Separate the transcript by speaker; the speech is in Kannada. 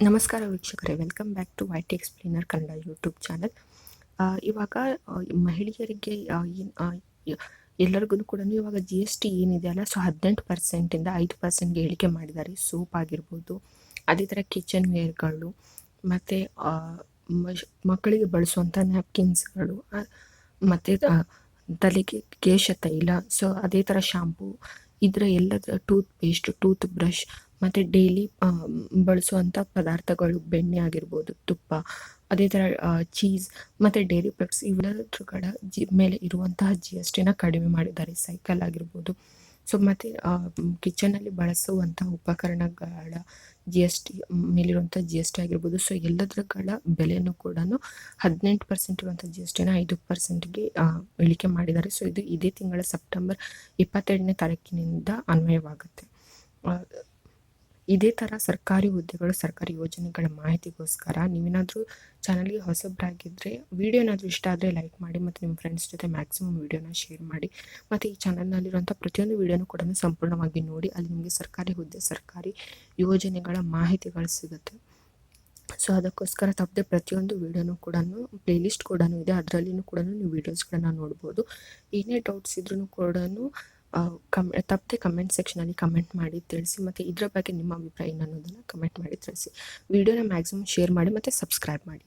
Speaker 1: ನಮಸ್ಕಾರ ವೀಕ್ಷಕರೇ welcome back to Y T explainer Kannada YouTube channel ಇವಾಗ ಮಹಿಳೆಯರಿಗೆ ಎಲ್ಲರಿಗೂ ಕೂಡ ಇವಾಗ ಜಿ ಎಸ್ ಟಿ ಏನಿದೆ ಅಲ್ಲ ಸೊ ಹದಿನೆಂಟು ಪರ್ಸೆಂಟಿಂದ ಐದು ಪರ್ಸೆಂಟ್ಗೆ ಇಳಿಕೆ ಮಾಡಿದ್ದಾರೆ. ಸೋಪ್ ಆಗಿರ್ಬೋದು, ಅದೇ ಥರ ಕಿಚನ್ ವೇರ್ಗಳು ಮತ್ತು ಮಕ್ಕಳಿಗೆ ಬಳಸುವಂಥ ನ್ಯಾಪ್ಕಿನ್ಸ್ಗಳು ಮತ್ತು ತಲೆಗೆ ಕೇಶ ತೈಲ ಸೊ ಅದೇ ಥರ ಶಾಂಪೂ ಇದರ ಎಲ್ಲ ಟೂತ್ ಪೇಸ್ಟ್ ಟೂತ್ ಬ್ರಷ್ ಮತ್ತು ಡೈಲಿ ಬಳಸುವಂಥ ಪದಾರ್ಥಗಳು, ಬೆಣ್ಣೆ ಆಗಿರ್ಬೋದು, ತುಪ್ಪ, ಅದೇ ಥರ ಚೀಸ್ ಮತ್ತು ಡೈರಿ ಪ್ರಾಡಕ್ಟ್ಸ್ ಇವೆಲ್ಲದರ ಜಿ, ಮೇಲೆ ಇರುವಂತಹ ಜಿ ಎಸ್ ಟಿನ ಕಡಿಮೆ ಮಾಡಿದ್ದಾರೆ ಸೈಕಲ್ ಆಗಿರ್ಬೋದು. ಸೊ ಮತ್ತು ಕಿಚನಲ್ಲಿ ಬಳಸುವಂಥ ಉಪಕರಣಗಳ ಜಿ ಎಸ್ ಟಿ ಮೇಲಿರುವಂಥ ಜಿ ಎಸ್ ಟಿ ಆಗಿರ್ಬೋದು. ಸೊ ಎಲ್ಲದರಗಳ ಬೆಲೆಯೂ ಕೂಡ ಹದಿನೆಂಟು ಪರ್ಸೆಂಟ್ ಇರುವಂಥ ಜಿ ಎಸ್ ಟಿನ ಐದು ಪರ್ಸೆಂಟ್ಗೆ ಇಳಿಕೆ ಮಾಡಿದ್ದಾರೆ. ಸೊ ಇದು ಇದೇ ತಿಂಗಳ ಸೆಪ್ಟೆಂಬರ್ ಇಪ್ಪತ್ತೆರಡನೇ ತಾರೀಕಿನಿಂದ ಅನ್ವಯವಾಗುತ್ತೆ. ಇದೇ ಥರ ಸರ್ಕಾರಿ ಹುದ್ದೆಗಳು, ಸರ್ಕಾರಿ ಯೋಜನೆಗಳ ಮಾಹಿತಿಗೋಸ್ಕರ ನೀವೇನಾದರೂ ಚಾನಲ್ಗೆ ಹೊಸಬ್ರಾಗಿದ್ದರೆ ವಿಡಿಯೋ ಏನಾದರೂ ಇಷ್ಟ ಆದರೆ ಲೈಕ್ ಮಾಡಿ ಮತ್ತು ನಿಮ್ಮ ಫ್ರೆಂಡ್ಸ್ ಜೊತೆ ಮ್ಯಾಕ್ಸಿಮಮ್ ವಿಡಿಯೋನ ಶೇರ್ ಮಾಡಿ. ಮತ್ತು ಈ ಚಾನಲ್ನಲ್ಲಿರುವಂಥ ಪ್ರತಿಯೊಂದು ವೀಡಿಯೋನೂ ಕೂಡ ಸಂಪೂರ್ಣವಾಗಿ ನೋಡಿ, ಅಲ್ಲಿ ನಿಮಗೆ ಸರ್ಕಾರಿ ಹುದ್ದೆ, ಸರ್ಕಾರಿ ಯೋಜನೆಗಳ ಮಾಹಿತಿಗಳು ಸಿಗುತ್ತೆ. ಸೊ ಅದಕ್ಕೋಸ್ಕರ ತಪ್ಪದೆ ಪ್ರತಿಯೊಂದು ವೀಡಿಯೋನೂ ಕೂಡ ಪ್ಲೇಲಿಸ್ಟ್ ಕೂಡ ಇದೆ. ಅದರಲ್ಲಿನೂ ಕೂಡ ನೀವು ವೀಡಿಯೋಸ್ಗಳನ್ನ ನೋಡ್ಬೋದು. ಏನೇ ಡೌಟ್ಸ್ ಇದ್ರೂ ಕೂಡ ಕಮ್ ತಪ್ಪದೆ ಕಮೆಂಟ್ ಸೆಕ್ಷನಲ್ಲಿ ಕಮೆಂಟ್ ಮಾಡಿ ತಿಳಿಸಿ ಮತ್ತು ಇದರ ಬಗ್ಗೆ ನಿಮ್ಮ ಅಭಿಪ್ರಾಯ ಏನು ಅನ್ನೋದನ್ನು ಕಮೆಂಟ್ ಮಾಡಿ ತಿಳಿಸಿ. ವಿಡಿಯೋನ ಮ್ಯಾಕ್ಸಿಮಮ್ ಶೇರ್ ಮಾಡಿ ಮತ್ತು ಸಬ್ಸ್ಕ್ರೈಬ್ ಮಾಡಿ.